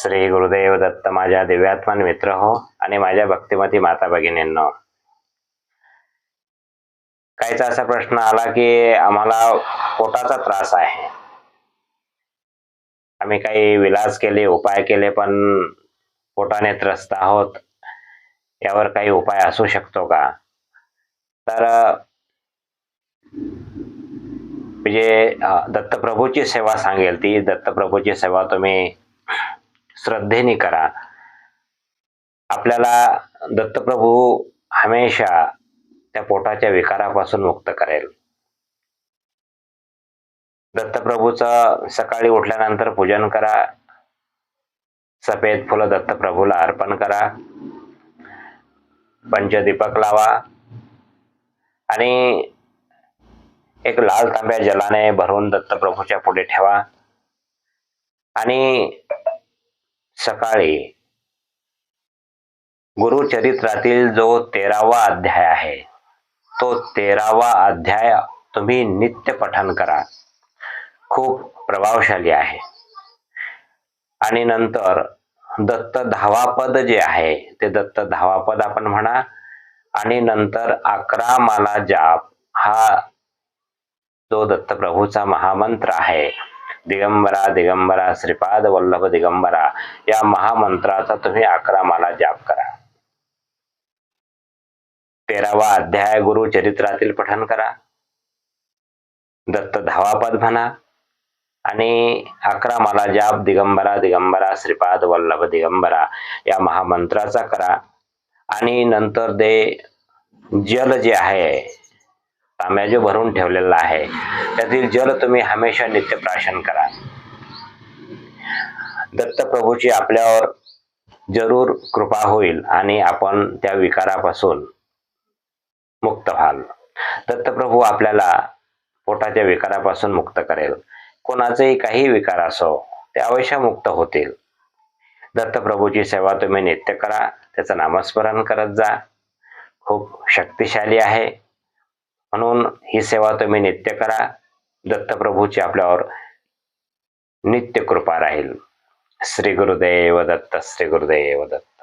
श्री गुरुदेव दत्त माझ्या दिव्यात्मन मित्र हो आणि माझ्या भक्तिमती माता भगिनींनो. काहीचा असा प्रश्न आला की आम्हाला पोटाचा त्रास आहे. आम्ही काही विलास केले उपाय केले पण पोटाने त्रस्त आहोत. यावर काही उपाय असू शकतो का? तर म्हणजे दत्तप्रभूची सेवा सांगेल ती. दत्तप्रभूची सेवा तुम्ही श्रद्धेने करा. आपल्याला दत्तप्रभू हमेशा त्या पोटाच्या विकारापासून मुक्त करेल. दत्तप्रभूचं सकाळी उठल्यानंतर पूजन करा. सफेद फुलं दत्तप्रभूला अर्पण करा. पंचदीपक लावा. आणि एक लाल तांब्या जलाने भरून दत्तप्रभूच्या पुढे ठेवा. आणि सकाळी. गुरुचरित्रातील जो तेरावा अध्याय आहे तो तेरावा अध्याय तुम्ही नित्य पठन करा. खूप प्रभावशाली आहे. आणि नंतर दत्त धावापद जे आहे ते दत्त धावापद आपण म्हणा आणि नंतर अकरा माला जाप हा जो दत्तप्रभूचा महामंत्र आहे दिगंबरा दिगंबरा श्रीपाद वल्लभ दिगंबरा या महामंत्राचा तुम्ही अकरा माला जाप करा. तेरावा अध्याय गुरु चरित्रातील पठन करा. दत्त धावापद म्हणा. आणि अकरा माला जाप दिगंबरा दिगंबरा श्रीपाद वल्लभ दिगंबरा या महामंत्राचा करा. आणि नंतर ते जल जे आहे तांब्या जो भरून ठेवलेला आहे. त्यातील जल तुम्ही हमेशा नित्य प्राशन करा. दत्तप्रभूची आपल्यावर जरूर कृपा होईल आणि आपण त्या विकारापासून मुक्त व्हाल. दत्तप्रभू आपल्याला पोटाच्या विकारापासून मुक्त करेल. कोणाचेही काही विकार असो ते अवश्य मुक्त होतील. दत्तप्रभूची सेवा तुम्ही नित्य करा. त्याचं नामस्मरण करत जा. खूप शक्तिशाली आहे. म्हणून ही सेवा तुम्ही नित्य करा. दत्तप्रभूची आपल्यावर नित्य कृपा राहील. श्री गुरुदेव दत्त श्री गुरुदेव दत्त.